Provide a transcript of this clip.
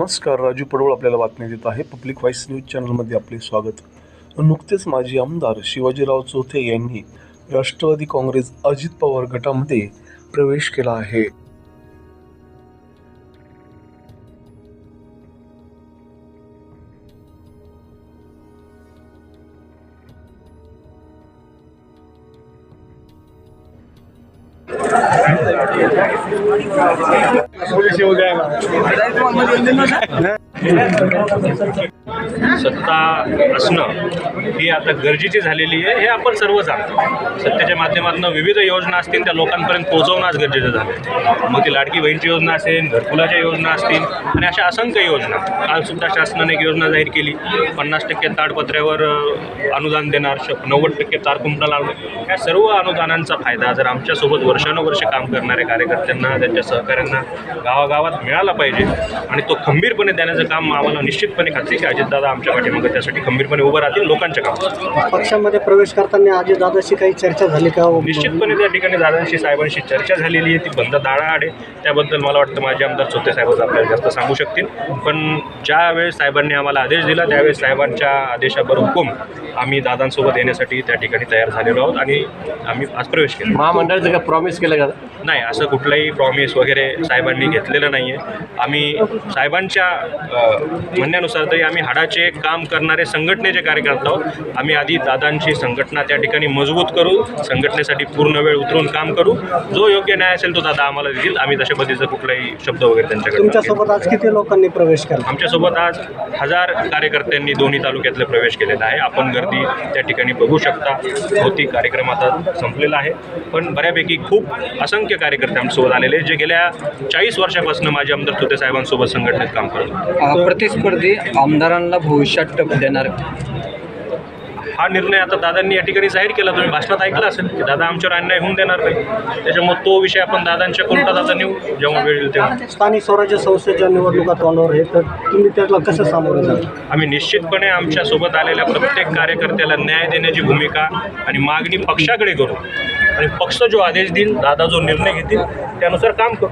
नमस्कार राजू पडवळ आपल्याला बातम्या देत आहे. पब्लिक व्हॉइस न्यूज चॅनलमध्ये आपले स्वागत. नुकतेच माजी आमदार शिवाजीराव चोथे यांनी राष्ट्रवादी काँग्रेस अजित पवार गटामध्ये प्रवेश केला आहे. पोलीस येऊ द्या. सत्ता असणं ही आता गरजेची झालेली आहे हे आपण सर्व जाणतो. सत्तेच्या माध्यमातून विविध योजना असतील त्या लोकांपर्यंत पोहोचवणं आज गरजेचं झालं मग ती लाडकी बहीणची योजना असेल घरकुलाच्या योजना असतील आणि अशा असंख्य योजना. कालसुद्धा शासनाने एक योजना जाहीर केली. पन्नास टक्के ताडपत्र्यावर अनुदान देणार नव्वद टक्के तारकुंपणा लावणार. या सर्व अनुदानांचा फायदा जर आमच्यासोबत वर्षानुवर्षे काम करणाऱ्या कार्यकर्त्यांना त्यांच्या सहकाऱ्यांना गावागावात मिळाला पाहिजे आणि तो खंबीरपणे देण्याचं काम आम्हाला निश्चितपणे खात्री की अजितदादा आमच्या पाठीमागे त्यासाठी खंबीरपणे उभं राहतील लोकांच्या कामात. पक्षामध्ये प्रवेश करताना आजी दादाशी काही चर्चा झाली का निश्चितपणे त्या ठिकाणी दादांशी साहेबांशी चर्चा झालेली आहे. ती बंद दाढाआड आहे त्याबद्दल मला वाटतं माझे आमदार चोते साहेबच आपल्याला जास्त सांगू शकतील. पण ज्यावेळेस साहेबांनी आम्हाला आदेश दिला त्यावेळेस साहेबांच्या आदेशावर हुकूम आम्ही दादांसोबत येण्यासाठी त्या ठिकाणी तयार झालेलो आहोत आणि आम्ही आज प्रवेश केला. महामंडळाचं काय प्रॉमिस केलं का? नाही असं कुठलंही प्रॉमिस वगैरे साहेबांनी घेतलेलं नाही आहे आम्ही साहेबांच्या म्हणण्यानुसार तरी आम्ही हाडाचे काम करणारे संघटनेचे कार्यकर्ते आहोत. आम्ही आधी दादांची संघटना त्या ठिकाणी मजबूत करू संघटनेसाठी पूर्ण वेळ उतरून काम करू. जो योग्य न्याय असेल तो दादा आम्हाला देतील. आम्ही तशा पद्धतीचा कुठलाही शब्द वगैरे त्यांच्याकडे तुमच्यासोबत आज किती लोकांनी प्रवेश केला? आमच्यासोबत आज हजार कार्यकर्त्यांनी दोन्ही तालुक्यातले प्रवेश केलेला आहे. आपण गर्दी त्या ठिकाणी बघू शकता. होती कार्यक्रम आता संपलेला आहे. पण बऱ्यापैकी खूप असंख्य कार्यकर्ते आमच्यासोबत आलेले जे गेल्या चाळीस वर्षापासून माझे आमदार चोते साहेबांसोबत संघटनेत काम करत प्रतिस्पर्धी आमदारांना भविष्यात टप देणार. हा निर्णय आता दादांनी या ठिकाणी जाहीर केला. तुम्ही भाषणात ऐकलं असेल की दादा आमच्यावर अन्याय होऊन देणार नाही. त्याच्यामुळे तो विषय आपण दादांच्या कोणता दादा नेऊ जेव्हा वेळ येईल तेव्हा. स्थानिक स्वराज्य संस्थेच्या निवडणुका तोंडावर आहे तर तुम्ही त्याला कसं सामोरे जाल आम्ही निश्चितपणे आमच्यासोबत आलेल्या प्रत्येक कार्यकर्त्याला न्याय देण्याची भूमिका आणि मागणी पक्षाकडे करू. आणि पक्ष जो आदेश देईल दादा जो निर्णय घेतील त्यानुसार काम करू.